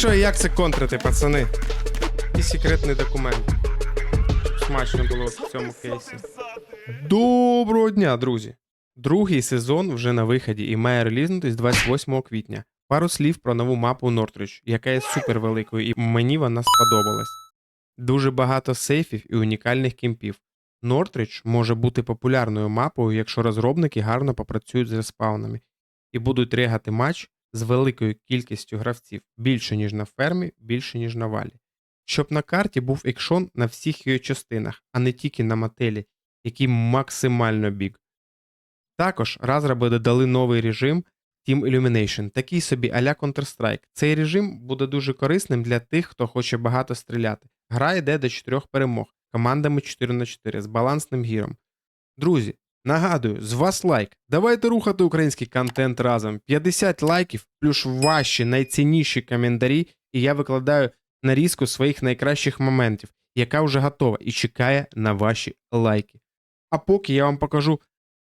що, як це контрити, пацани? І секретний документ. Смачно було в цьому кейсі. Доброго дня, друзі! Другий сезон вже на виході і має релізнутись 28 квітня. Пару слів про нову мапу Нортрич, яка є супер великою, і мені вона сподобалась. Дуже багато сейфів і унікальних кемпів. Нортрич може бути популярною мапою, якщо розробники гарно попрацюють з респаунами і будуть регати матч з великою кількістю гравців більше, ніж на фермі, більше, ніж на валі. Щоб на карті був екшон на всіх її частинах, а не тільки на мотелі, який максимально біг. Також розроби додали новий режим Team Illumination, такий собі а-ля Counter-Strike. Цей режим буде дуже корисним для тих, хто хоче багато стріляти. Гра йде до 4 перемог, командами 4 на 4 з балансним гіром. Друзі, нагадую, з вас лайк. Давайте рухати український контент разом. 50 лайків, плюс ваші найцінніші коментарі, і я викладаю нарізку своїх найкращих моментів, яка вже готова і чекає на ваші лайки. А поки я вам покажу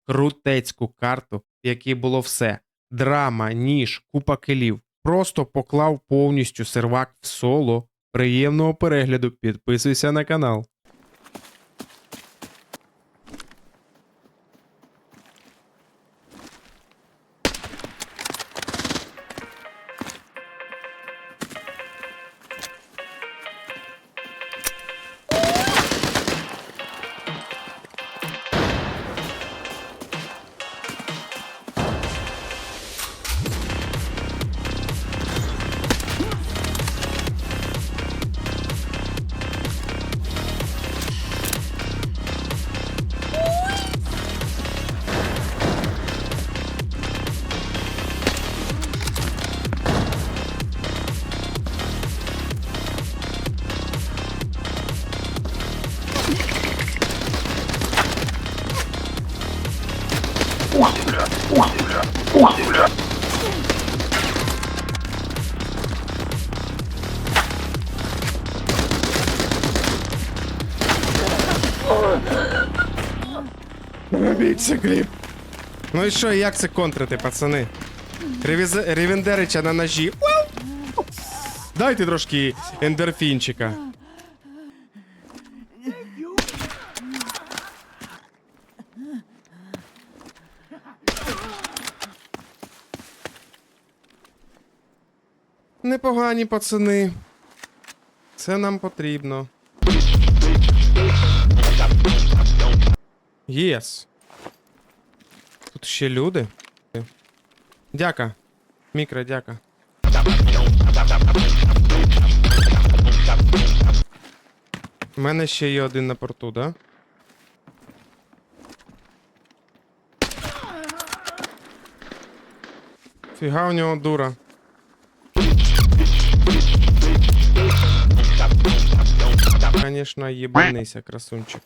крутецьку карту, в якій було все: драма, ніж, купа килів. Просто поклав повністю сервак в соло. Приємного перегляду, підписуйся на канал. Робіть це кліп. Ну і що, як це контрити, пацани? Ревіз... Ревендерича на ножі. Дайте трошки ендорфінчика. Непогані пацани. Це нам потрібно. Єс. Тут ще люди. Дяка. Мікро, дяка. У мене ще є один на порту, да? Фіга у нього дура. Конечно, ебанися, красунчик.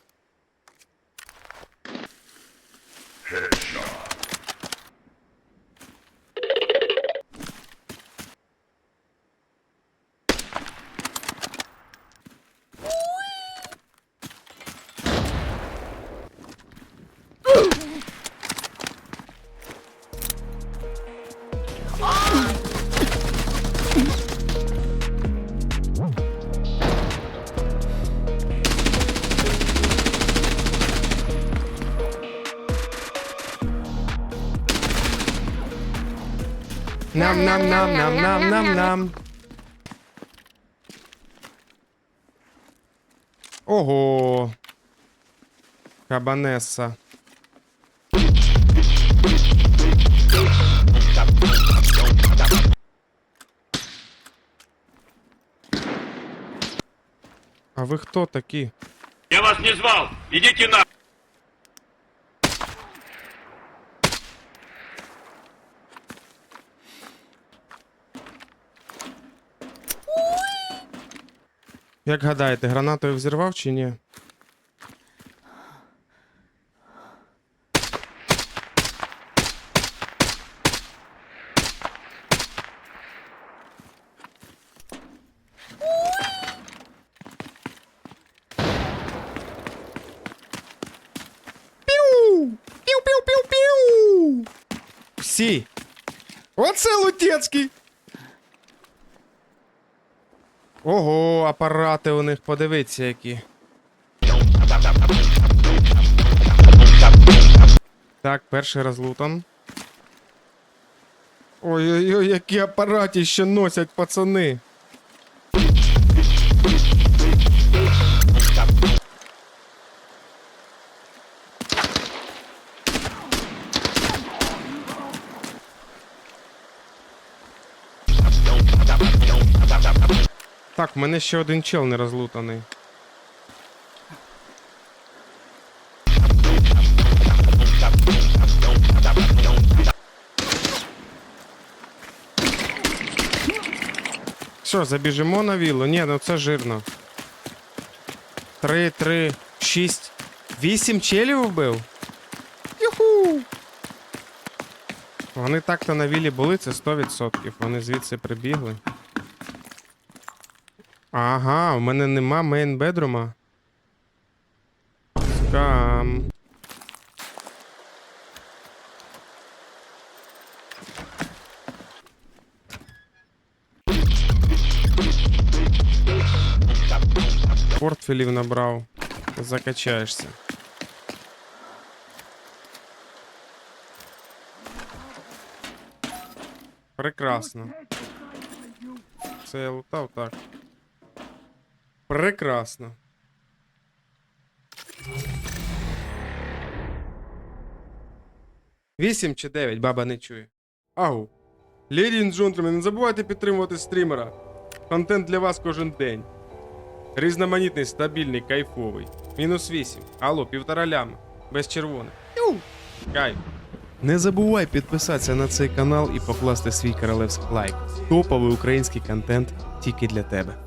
Нам-нам-нам-нам-нам-нам-нам. Ого. Кабанеса. А ви хто такі? Я вас не звал! Идите на... Як гадаєте, гранатою взірвав чи ні? Піу! Піу-піу-піу-піу! Всі! Оце Лутецький! Ого, апарати у них, подивіться які. Так, перший розлутан. Ой-ой-ой, які апарати ще носять пацани. Так, в мене ще один чел не розлутаний. Що, забіжимо на віллу? Ні, ну це жирно. Три, три, шість. Вісім челів вбив? Юху! Вони так-то на віллі були, це 100%. Вони звідси прибігли. Ага, у мене нема мейнбедрума. Скам. Портфелів набрав. Закачаєшся. Прекрасно. Це я лутав так. Прекрасно. Вісім чи дев'ять, баба не чує. Ау. Леді джентльмени, не забувайте підтримувати стрімера. Контент для вас кожен день. Різноманітний, стабільний, кайфовий. Мінус 8. Алло, півтора ляма. Без червоних. Кайф. Не забувай підписатися на цей канал і покласти свій королевський лайк. Топовий український контент тільки для тебе.